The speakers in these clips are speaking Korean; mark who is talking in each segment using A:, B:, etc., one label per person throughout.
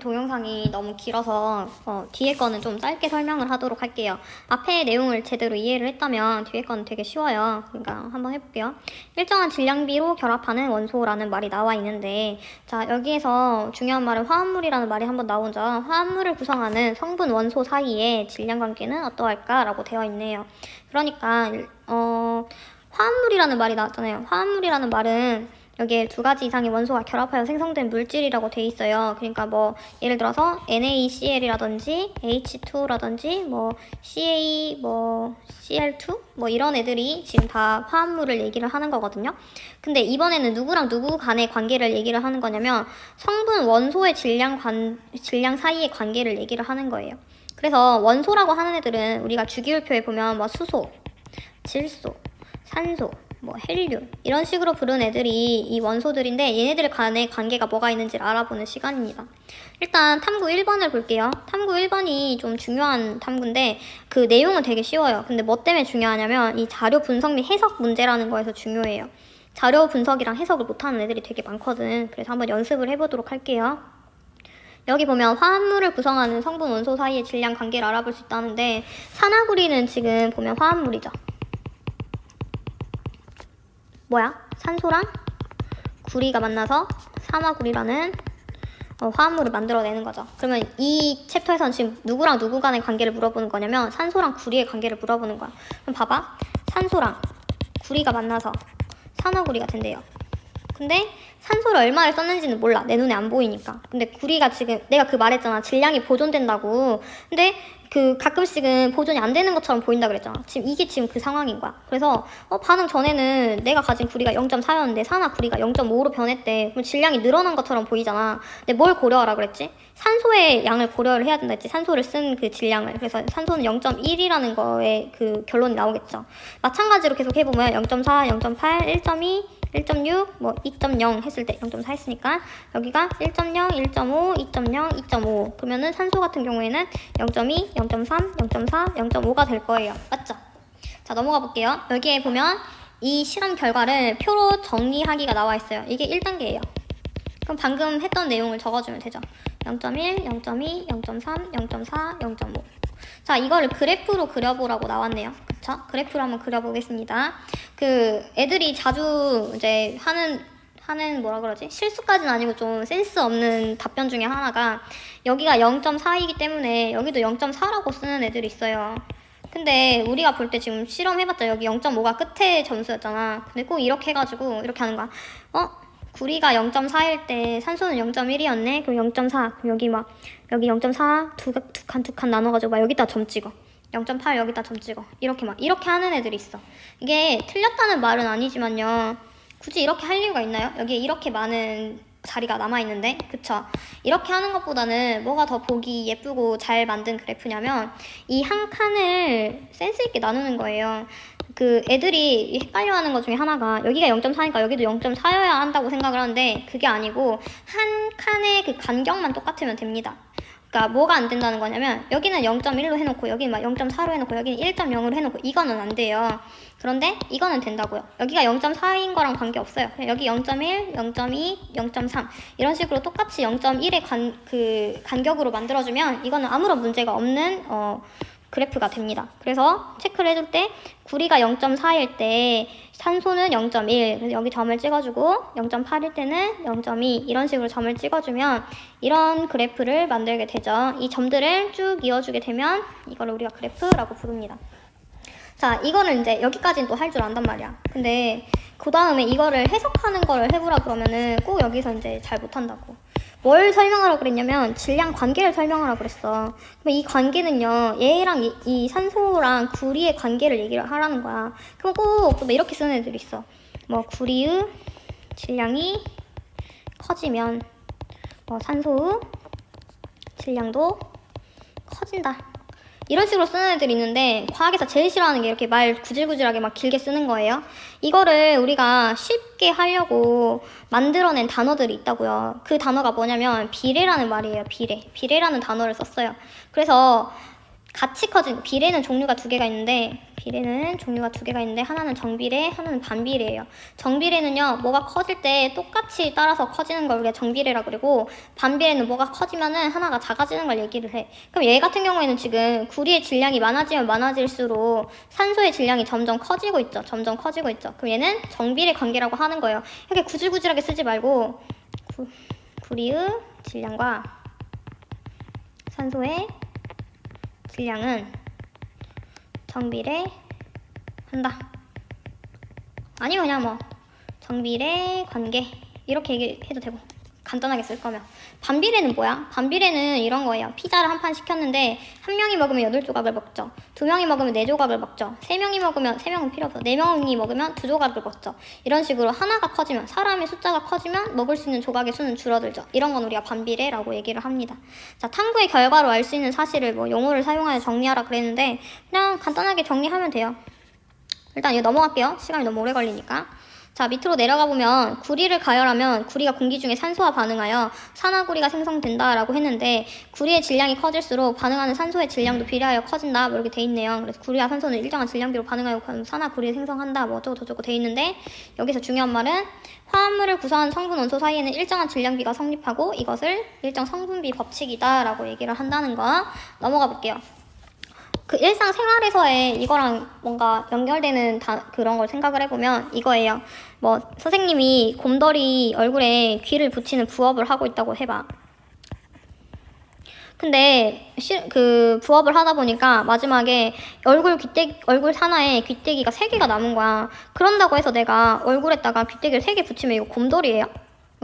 A: 동영상이 너무 길어서 어, 뒤에 거는 좀 짧게 설명을 하도록 할게요. 앞에 내용을 제대로 이해를 했다면 뒤에 거는 되게 쉬워요. 그러니까 한번 해볼게요. 일정한 질량비로 결합하는 원소라는 말이 나와 있는데 자 여기에서 중요한 말은 화합물이라는 말이 한번 나오죠. 화합물을 구성하는 성분 원소 사이의 질량 관계는 어떠할까라고 되어 있네요. 그러니까 어 화합물이라는 말이 나왔잖아요. 화합물이라는 말은 여기에 두 가지 이상의 원소가 결합하여 생성된 물질이라고 돼 있어요. 그러니까 뭐 예를 들어서 NaCl이라든지 H2라든지 뭐 CA 뭐 Cl2 뭐 이런 애들이 지금 다 화합물을 얘기를 하는 거거든요. 근데 이번에는 누구랑 누구 간의 관계를 얘기를 하는 거냐면 성분 원소의 질량 관 질량 사이의 관계를 얘기를 하는 거예요. 그래서 원소라고 하는 애들은 우리가 주기율표에 보면 뭐 수소, 질소, 산소, 뭐 헬륨 이런 식으로 부른 애들이 이 원소들인데 얘네들 간의 관계가 뭐가 있는지를 알아보는 시간입니다. 일단 탐구 1번을 볼게요. 탐구 1번이 좀 중요한 탐구인데 그 내용은 되게 쉬워요. 근데 뭐 때문에 중요하냐면 이 자료 분석 및 해석 문제라는 거에서 중요해요. 자료 분석이랑 해석을 못하는 애들이 되게 많거든. 그래서 한번 연습을 해보도록 할게요. 여기 보면 화합물을 구성하는 성분 원소 사이의 질량 관계를 알아볼 수 있다는데 산화구리는 지금 보면 화합물이죠. 뭐야? 산소랑 구리가 만나서 산화구리라는 어, 화합물을 만들어내는 거죠. 그러면 이 챕터에서는 지금 누구랑 누구 간의 관계를 물어보는 거냐면 산소랑 구리의 관계를 물어보는 거야. 그럼 봐봐. 산소랑 구리가 만나서 산화구리가 된대요. 근데 산소를 얼마를 썼는지는 몰라. 내 눈에 안 보이니까. 근데 구리가 지금 내가 그 말했잖아. 질량이 보존된다고. 근데 그 가끔씩은 보존이 안 되는 것처럼 보인다 그랬잖아. 지금 이게 지금 그 상황인 거야. 그래서 어, 반응 전에는 내가 가진 구리가 0.4였는데 산화 구리가 0.5로 변했대. 그럼 질량이 늘어난 것처럼 보이잖아. 근데 뭘 고려하라 그랬지? 산소의 양을 고려를 해야 된다 했지. 산소를 쓴 그 질량을. 그래서 산소는 0.1이라는 거에 그 결론이 나오겠죠. 마찬가지로 계속 해보면 0.4, 0.8, 1.2, 1.6, 뭐 2.0 했을 때 0.4 했으니까 여기가 1.0, 1.5, 2.0, 2.5 그러면은 산소 같은 경우에는 0.2, 0.3, 0.4, 0.5가 될 거예요. 맞죠? 자 넘어가 볼게요. 여기에 보면 이 실험 결과를 표로 정리하기가 나와 있어요. 이게 1단계예요. 그럼 방금 했던 내용을 적어주면 되죠. 0.1, 0.2, 0.3, 0.4, 0.5. 자, 이거를 그래프로 그려보라고 나왔네요. 그쵸? 그래프로 한번 그려보겠습니다. 그 애들이 자주 이제 하는 하는 뭐라 그러지? 실수까지는 아니고 좀 센스 없는 답변 중에 하나가 여기가 0.4이기 때문에 여기도 0.4라고 쓰는 애들이 있어요. 근데 우리가 볼 때 지금 실험해봤자 여기 0.5가 끝에 점수였잖아. 근데 꼭 이렇게 해가지고 이렇게 하는 거야. 어? 구리가 0.4일 때 산소는 0.1이었네. 그럼 0.4. 그럼 여기 막 여기 0.4두칸 두 칸 나눠 가지고 막 여기다 점 찍어. 0.8 여기다 점 찍어. 이렇게 막 이렇게 하는 애들이 있어. 이게 틀렸다는 말은 아니지만요. 굳이 이렇게 할 이유가 있나요? 여기에 이렇게 많은 자리가 남아 있는데, 그쵸? 이렇게 하는 것보다는 뭐가 더 보기 예쁘고 잘 만든 그래프냐면 이 한 칸을 센스 있게 나누는 거예요. 그 애들이 헷갈려 하는 것 중에 하나가 여기가 0.4니까 여기도 0.4여야 한다고 생각을 하는데 그게 아니고 한 칸의 그 간격만 똑같으면 됩니다. 그러니까 뭐가 안 된다는 거냐면 여기는 0.1로 해놓고 여기는 막 0.4로 해놓고 여기는 1.0으로 해놓고 이거는 안 돼요. 그런데 이거는 된다고요. 여기가 0.4인 거랑 관계없어요. 여기 0.1, 0.2, 0.3 이런 식으로 똑같이 0.1의 간, 그 간격으로 만들어주면 이거는 아무런 문제가 없는 어, 그래프가 됩니다. 그래서 체크를 해줄 때 구리가 0.4일 때 산소는 0.1 그래서 여기 점을 찍어주고 0.8일 때는 0.2 이런 식으로 점을 찍어주면 이런 그래프를 만들게 되죠. 이 점들을 쭉 이어주게 되면 이걸 우리가 그래프라고 부릅니다. 자, 이거를 이제 여기까지는 또 할 줄 안단 말이야. 근데 그 다음에 이거를 해석하는 거를 해보라 그러면은 꼭 여기서 이제 잘 못한다고. 뭘 설명하라고 그랬냐면 질량 관계를 설명하라고 그랬어. 그럼 이 관계는요, 얘랑 이, 이 산소랑 구리의 관계를 얘기를 하라는 거야. 그럼 꼭또 이렇게 쓰는 애들이 있어. 뭐 구리의 질량이 커지면 뭐 산소의 질량도 커진다. 이런 식으로 쓰는 애들이 있는데 과학에서 제일 싫어하는 게 이렇게 말 구질구질하게 막 길게 쓰는 거예요. 이거를 우리가 쉽게 하려고 만들어낸 단어들이 있다고요. 그 단어가 뭐냐면 비례라는 말이에요. 비례. 비례라는 단어를 썼어요. 그래서 같이 커진 비례는 종류가 두 개가 있는데 비례는 종류가 두 개가 있는데 하나는 정비례, 하나는 반비례예요. 정비례는요 뭐가 커질 때 똑같이 따라서 커지는 걸 우리가 정비례라 그러고 반비례는 뭐가 커지면은 하나가 작아지는 걸 얘기를 해. 그럼 얘 같은 경우에는 지금 구리의 질량이 많아지면 많아질수록 산소의 질량이 점점 커지고 있죠. 점점 커지고 있죠. 그럼 얘는 정비례 관계라고 하는 거예요. 이렇게 구질구질하게 쓰지 말고 구, 구리의 질량과 산소의 질량은 정비례 한다. 아니면 그냥 뭐 정비례 관계 이렇게 얘기해도 되고 간단하게 쓸 거면 반비례는 뭐야? 반비례는 이런 거예요. 피자를 한 판 시켰는데 한 명이 먹으면 여덟 조각을 먹죠. 두 명이 먹으면 네 조각을 먹죠. 세 명이 먹으면 세 명은 필요 없어. 네 명이 먹으면 두 조각을 먹죠. 이런 식으로 하나가 커지면 사람의 숫자가 커지면 먹을 수 있는 조각의 수는 줄어들죠. 이런 건 우리가 반비례라고 얘기를 합니다. 자, 탐구의 결과로 알 수 있는 사실을 뭐 용어를 사용하여 정리하라 그랬는데 그냥 간단하게 정리하면 돼요. 일단 이거 넘어갈게요. 시간이 너무 오래 걸리니까. 자, 밑으로 내려가 보면 구리를 가열하면 구리가 공기 중에 산소와 반응하여 산화구리가 생성된다라고 했는데 구리의 질량이 커질수록 반응하는 산소의 질량도 비례하여 커진다. 뭐 이렇게 돼 있네요. 그래서 구리와 산소는 일정한 질량비로 반응하여 산화구리를 생성한다. 뭐 어쩌고 저쩌고 돼 있는데 여기서 중요한 말은 화합물을 구성한 성분 원소 사이에는 일정한 질량비가 성립하고 이것을 일정 성분비 법칙이다라고 얘기를 한다는 거 넘어가 볼게요. 그 일상 생활에서의 이거랑 뭔가 연결되는 다, 그런 걸 생각을 해보면 이거예요. 뭐 선생님이 곰돌이 얼굴에 귀를 붙이는 부업을 하고 있다고 해봐. 근데 시, 그 부업을 하다 보니까 마지막에 얼굴 귀때기 얼굴 하나에 귀때기가 세 개가 남은 거야. 그런다고 해서 내가 얼굴에다가 귀때기를 세 개 붙이면 이거 곰돌이에요?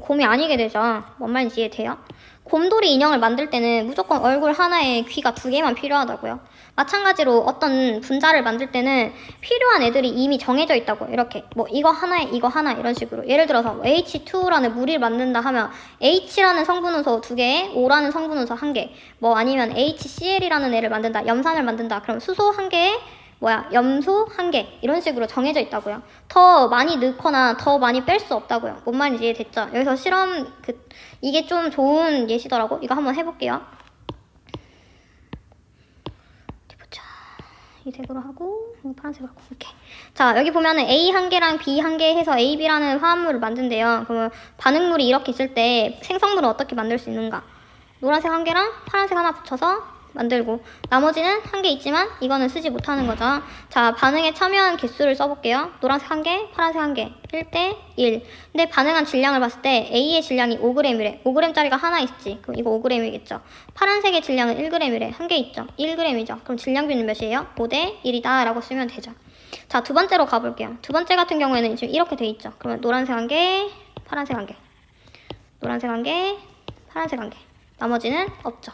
A: 곰이 아니게 되죠. 뭔 말인지 이해돼요? 곰돌이 인형을 만들 때는 무조건 얼굴 하나에 귀가 두 개만 필요하다고요. 마찬가지로 어떤 분자를 만들 때는 필요한 애들이 이미 정해져 있다고 이렇게 뭐 이거 하나에 이거 하나 이런 식으로 예를 들어서 뭐 H2라는 물을 만든다 하면 H라는 성분원소 두 개에 O라는 성분원소 한 개, 뭐 아니면 HCl이라는 애를 만든다, 염산을 만든다. 그럼 수소 한 개에 뭐야 염소 한 개 이런 식으로 정해져 있다고요. 더 많이 넣거나 더 많이 뺄 수 없다고요. 뭔 말인지 이해됐죠? 여기서 실험 그 이게 좀 좋은 예시더라고. 이거 한번 해볼게요. 보자. 이 색으로 하고 파란색으로 하고 이렇게. 자 여기 보면은 A 한 개랑 B 한 개 해서 A, B라는 화합물을 만든대요. 그러면 반응물이 이렇게 있을 때 생성물은 어떻게 만들 수 있는가? 노란색 한 개랑 파란색 하나 붙여서 만들고 나머지는 한 개 있지만 이거는 쓰지 못하는 거죠. 자, 반응에 참여한 개수를 써볼게요. 노란색 한 개, 파란색 한 개. 1대 1. 근데 반응한 질량을 봤을 때 A의 질량이 5g이래. 5g짜리가 하나 있지. 그럼 이거 5g이겠죠. 파란색의 질량은 1g이래. 한 개 있죠. 1g이죠. 그럼 질량비는 몇이에요? 5대 1이다 라고 쓰면 되죠. 자, 두 번째로 가볼게요. 두 번째 같은 경우에는 지금 이렇게 돼 있죠. 그러면 노란색 한 개, 파란색 한 개. 노란색 한 개, 파란색 한 개. 나머지는 없죠.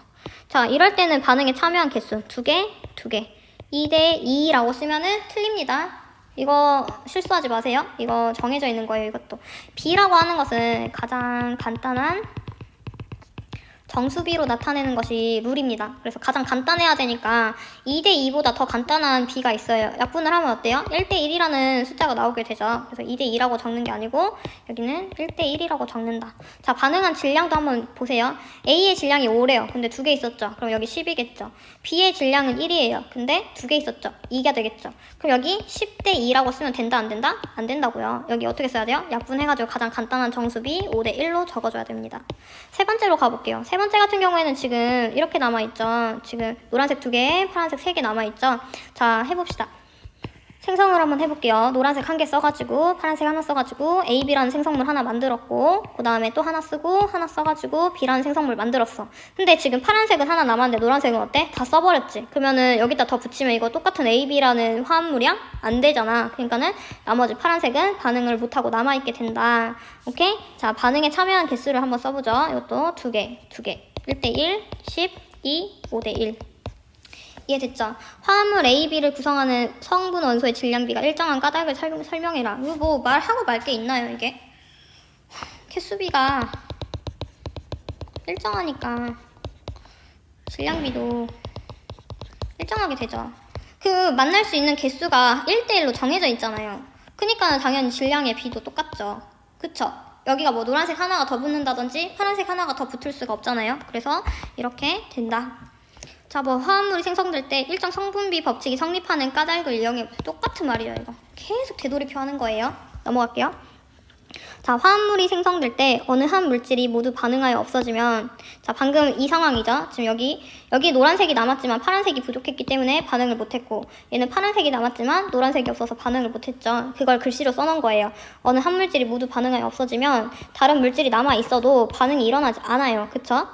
A: 자, 이럴 때는 반응에 참여한 개수 두 개, 두 개. 2대 2라고 쓰면은 틀립니다. 이거 실수하지 마세요. 이거 정해져 있는 거예요, 이것도. B라고 하는 것은 가장 간단한 정수비로 나타내는 것이 룰입니다. 그래서 가장 간단해야 되니까 2대 2보다 더 간단한 B가 있어요. 약분을 하면 어때요? 1대 1이라는 숫자가 나오게 되죠. 그래서 2대 2라고 적는 게 아니고 여기는 1대 1이라고 적는다. 자, 반응한 질량도 한번 보세요. A의 질량이 5래요. 근데 두 개 있었죠. 그럼 여기 10이겠죠. B의 질량은 1이에요. 근데 두 개 있었죠. 2가 되겠죠. 그럼 여기 10대 2라고 쓰면 된다 안 된다? 안 된다고요. 여기 어떻게 써야 돼요? 약분해가지고 가장 간단한 정수비 5대 1로 적어줘야 됩니다. 세 번째로 가볼게요. 세 번째 같은 경우에는 지금 이렇게 남아있죠. 지금 노란색 두 개, 파란색 세 개 남아있죠. 자, 해봅시다. 생성을 한번 해볼게요. 노란색 한 개 써가지고 파란색 하나 써가지고 A, B라는 생성물 하나 만들었고 그 다음에 또 하나 쓰고 하나 써가지고 B라는 생성물 만들었어. 근데 지금 파란색은 하나 남았는데 노란색은 어때? 다 써버렸지. 그러면은 여기다 더 붙이면 이거 똑같은 A, B라는 화합물이야? 안 되잖아. 그러니까는 나머지 파란색은 반응을 못하고 남아있게 된다. 오케이? 자, 반응에 참여한 개수를 한번 써보죠. 이것도 두 개, 두 개. 1대1, 10, 2, 5대1. 이해됐죠? 화합물 A, B를 구성하는 성분 원소의 질량비가 일정한 까닭을 설명, 설명 해라. 이거 뭐 말하고 말 게 있나요, 이게? 개수비가 일정하니까 질량비도 일정하게 되죠. 그 만날 수 있는 개수가 1대1로 정해져 있잖아요. 그니까 당연히 질량의 비도 똑같죠. 그쵸? 여기가 뭐 노란색 하나가 더 붙는다든지 파란색 하나가 더 붙을 수가 없잖아요. 그래서 이렇게 된다. 자, 뭐 화합물이 생성될 때 일정 성분비 법칙이 성립하는 까닭을 이용해 똑같은 말이에요, 이거. 계속 되돌이표 하는 거예요. 넘어갈게요. 자, 화합물이 생성될 때 어느 한 물질이 모두 반응하여 없어지면 자, 방금 이 상황이죠. 지금 여기 여기 노란색이 남았지만 파란색이 부족했기 때문에 반응을 못 했고 얘는 파란색이 남았지만 노란색이 없어서 반응을 못 했죠. 그걸 글씨로 써 놓은 거예요. 어느 한 물질이 모두 반응하여 없어지면 다른 물질이 남아 있어도 반응이 일어나지 않아요. 그쵸?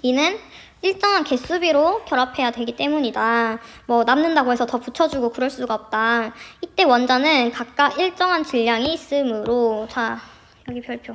A: 이는 일정한 개수비로 결합해야 되기 때문이다. 뭐 남는다고 해서 더 붙여주고 그럴 수가 없다. 이때 원자는 각각 일정한 질량이 있으므로 자 여기 별표.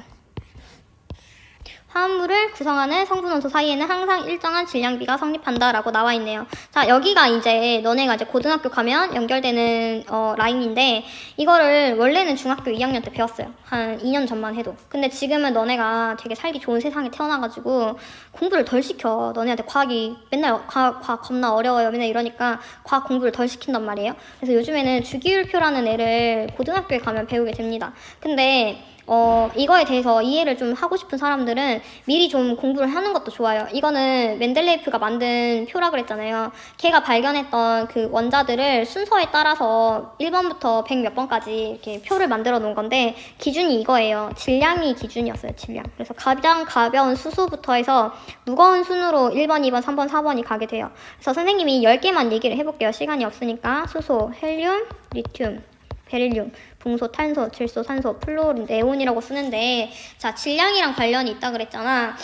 A: 화합물을 구성하는 성분 원소 사이에는 항상 일정한 질량비가 성립한다라고 나와 있네요. 자, 여기가 이제 너네가 이제 고등학교 가면 연결되는 어, 라인인데 이거를 원래는 중학교 2학년 때 배웠어요. 한 2년 전만 해도. 근데 지금은 너네가 되게 살기 좋은 세상에 태어나가지고 공부를 덜 시켜. 너네한테 과학이 맨날 과학, 과학 겁나 어려워요. 맨날 이러니까 과학 공부를 덜 시킨단 말이에요. 그래서 요즘에는 주기율표라는 애를 고등학교에 가면 배우게 됩니다. 근데 어, 이거에 대해서 이해를 좀 하고 싶은 사람들은 미리 좀 공부를 하는 것도 좋아요. 이거는 맨델레이프가 만든 표라 그랬잖아요. 걔가 발견했던 그 원자들을 순서에 따라서 1번부터 100 몇 번까지 이렇게 표를 만들어 놓은 건데 기준이 이거예요. 질량이 기준이었어요, 질량. 그래서 가장 가벼운 수소부터 해서 무거운 순으로 1번, 2번, 3번, 4번이 가게 돼요. 그래서 선생님이 10개만 얘기를 해볼게요. 시간이 없으니까. 수소, 헬륨, 리튬, 베릴륨, 붕소, 탄소, 질소, 산소, 플로린, 네온이라고 쓰는데 자 질량이랑 관련이 있다 그랬잖아.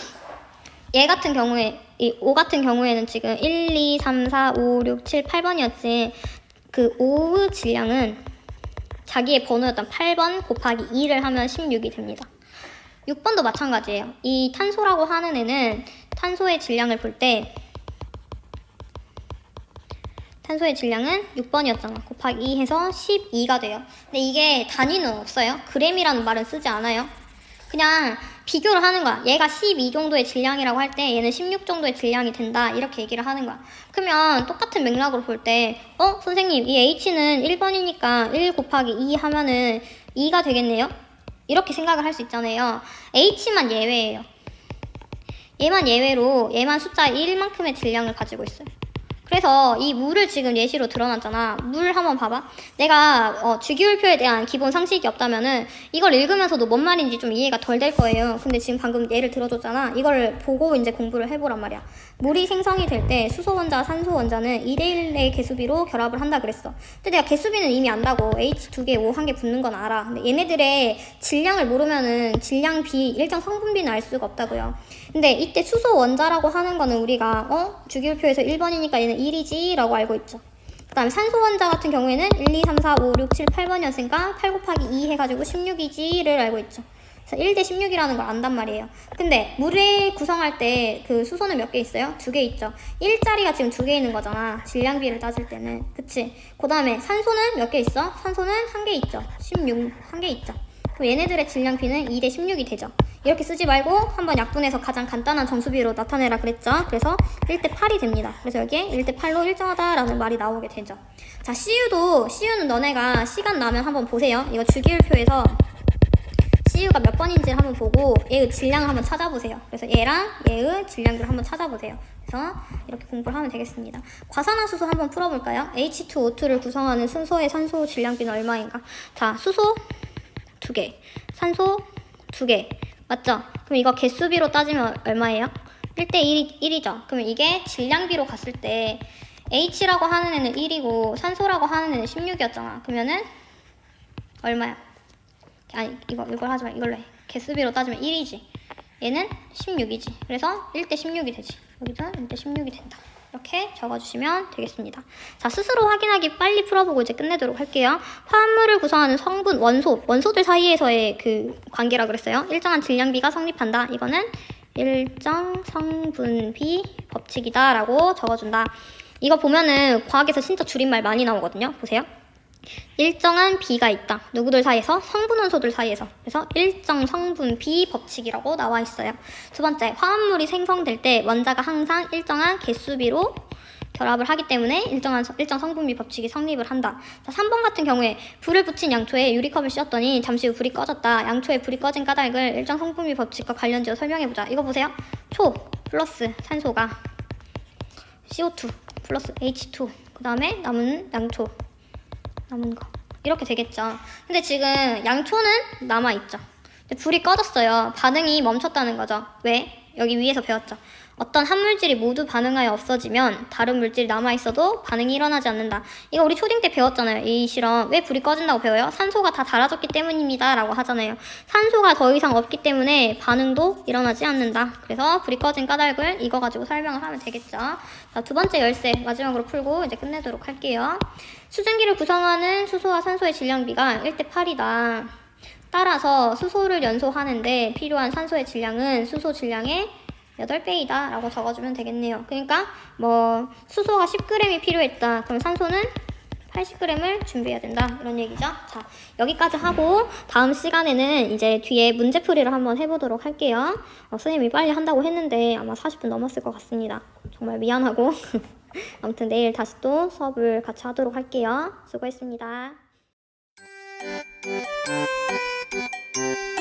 A: 얘 같은 경우에 이 5 같은 경우에는 지금 1, 2, 3, 4, 5, 6, 7, 8번이었지. 그 5의 질량은 자기의 번호였던 8번 곱하기 2를 하면 16이 됩니다. 6번도 마찬가지예요. 이 탄소라고 하는 애는 탄소의 질량을 볼 때 탄소의 질량은 6번이었잖아. 곱하기 2 해서 12가 돼요. 근데 이게 단위는 없어요. 그램이라는 말은 쓰지 않아요. 그냥 비교를 하는 거야. 얘가 12 정도의 질량이라고 할 때 얘는 16 정도의 질량이 된다. 이렇게 얘기를 하는 거야. 그러면 똑같은 맥락으로 볼 때, 어, 선생님, 이 H는 1번이니까 1 곱하기 2 하면은 2가 되겠네요? 이렇게 생각을 할 수 있잖아요. H만 예외예요. 얘만 예외로 얘만 숫자 1만큼의 질량을 가지고 있어요. 그래서 이 물을 지금 예시로 드러났잖아. 물 한번 봐봐. 내가 어, 주기율표에 대한 기본 상식이 없다면은 이걸 읽으면서도 뭔 말인지 좀 이해가 덜 될 거예요. 근데 지금 방금 예를 들어줬잖아. 이걸 보고 이제 공부를 해보란 말이야. 물이 생성이 될 때 수소 원자와 산소 원자는 2대1의 개수비로 결합을 한다 그랬어. 근데 내가 개수비는 이미 안다고 H 두 개, O 한 개 붙는 건 알아. 근데 얘네들의 질량을 모르면은 질량 비, 일정 성분비는 알 수가 없다고요. 근데 이때 수소 원자라고 하는 거는 우리가 어 주기율표에서 1번이니까 얘는 1이지 라고 알고 있죠. 그 다음에 산소 원자 같은 경우에는 1, 2, 3, 4, 5, 6, 7, 8번이었으니까 8 곱하기 2 해가지고 16이지를 알고 있죠. 그래서 1대 16이라는 걸 안단 말이에요. 근데 물에 구성할 때 그 수소는 몇 개 있어요? 두 개 있죠. 1자리가 지금 두 개 있는 거잖아. 질량비를 따질 때는. 그치? 그 다음에 산소는 몇 개 있어? 산소는 한 개 있죠. 16, 한 개 있죠. 그럼 얘네들의 질량비는 2대 16이 되죠. 이렇게 쓰지 말고 한번 약분해서 가장 간단한 정수비로 나타내라 그랬죠. 그래서 1대 8이 됩니다. 그래서 여기에 1대 8로 일정하다라는 말이 나오게 되죠. 자, CU도 CU는 너네가 시간 나면 한번 보세요. 이거 주기율표에서 CU가 몇 번인지 한번 보고 얘의 질량을 한번 찾아보세요. 그래서 얘랑 얘의 질량들을 한번 찾아보세요. 그래서 이렇게 공부를 하면 되겠습니다. 과산화수소 한번 풀어볼까요? H2O2를 구성하는 순소의 산소 질량비는 얼마인가? 자, 수소 두 개, 산소 두 개, 맞죠? 그럼 이거 개수비로 따지면 얼마예요? 1대 1이, 1이죠. 그러면 이게 질량비로 갔을 때 H라고 하는 애는 1이고 산소라고 하는 애는 16이었잖아. 그러면은 얼마야? 아니 이거 이걸 하지 마 이걸로 해 개수비로 따지면 1이지 얘는 16이지 그래서 1대 16이 되지 여기도 1대 16이 된다 이렇게 적어주시면 되겠습니다. 자 스스로 확인하기 빨리 풀어보고 이제 끝내도록 할게요. 화합물을 구성하는 성분 원소 원소들 사이에서의 그 관계라 그랬어요. 일정한 질량비가 성립한다. 이거는 일정 성분비 법칙이다 라고 적어준다. 이거 보면은 과학에서 진짜 줄임말 많이 나오거든요. 보세요 일정한 비가 있다. 누구들 사이에서? 성분 원소들 사이에서. 그래서 일정 성분 비 법칙이라고 나와 있어요. 두 번째, 화합물이 생성될 때 원자가 항상 일정한 개수비로 결합을 하기 때문에 일정한 서- 일정 성분비 법칙이 성립을 한다. 자, 3번 같은 경우에 불을 붙인 양초에 유리컵을 씌웠더니 잠시 후 불이 꺼졌다. 양초에 불이 꺼진 까닭을 일정 성분비 법칙과 관련지어 설명해 보자. 이거 보세요. 초 플러스 산소가 CO2 플러스 H2 그 다음에 남은 양초 남은 거 이렇게 되겠죠. 근데 지금 양초는 남아 있죠. 근데 불이 꺼졌어요. 반응이 멈췄다는 거죠. 왜? 여기 위에서 배웠죠. 어떤 한 물질이 모두 반응하여 없어지면 다른 물질이 남아 있어도 반응이 일어나지 않는다. 이거 우리 초딩 때 배웠잖아요. 이 실험 왜 불이 꺼진다고 배워요? 산소가 다 달아졌기 때문입니다 라고 하잖아요. 산소가 더 이상 없기 때문에 반응도 일어나지 않는다. 그래서 불이 꺼진 까닭을 이거 가지고 설명을 하면 되겠죠. 자, 두 번째 열쇠 마지막으로 풀고 이제 끝내도록 할게요. 수증기를 구성하는 수소와 산소의 질량비가 1대 8이다. 따라서 수소를 연소하는데 필요한 산소의 질량은 수소 질량의 8배이다 라고 적어주면 되겠네요. 그러니까 뭐 수소가 10g이 필요했다. 그럼 산소는 80g을 준비해야 된다. 이런 얘기죠. 자, 여기까지 하고 다음 시간에는 이제 뒤에 문제풀이를 한번 해보도록 할게요. 어, 선생님이 빨리 한다고 했는데 아마 40분 넘었을 것 같습니다. 정말 미안하고 아무튼 내일 다시 또 수업을 같이 하도록 할게요. 수고했습니다. Thank you.